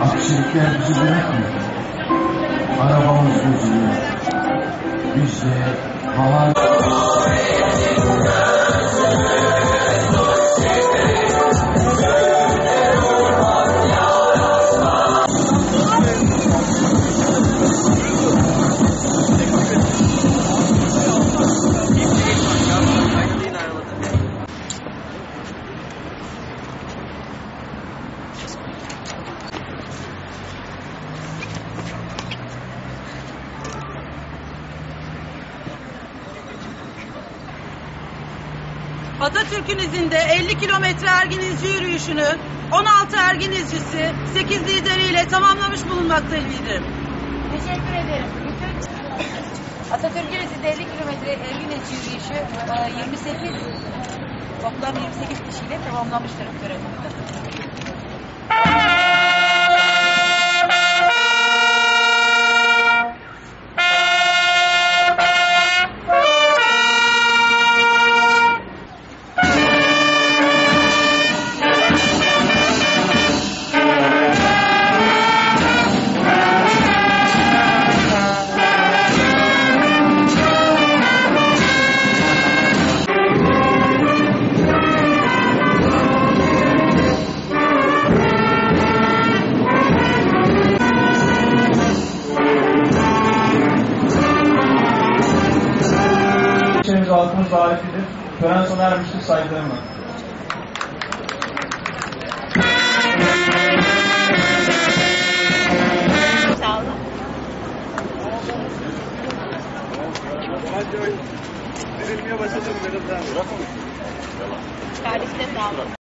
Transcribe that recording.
Aksilikler bizi bırakmıyor. Arabamız bozuluyor. Biz de hava... Atatürk'ün izinde 50 kilometre Ergenizci yürüyüşünü 16 Ergenizcisi 8 lideriyle tamamlamış bulunmaktaydı. Teşekkür ederim. Bütün Atatürk'ün izinde 50 kilometre Ergüneç yürüyüşü e, 28 toplam 28 kişiyle tamamlamıştır bu halkımız davetlidir. Tören sona ermiştir saygılarımla. Sağ olun. Kardeşler sağ olun.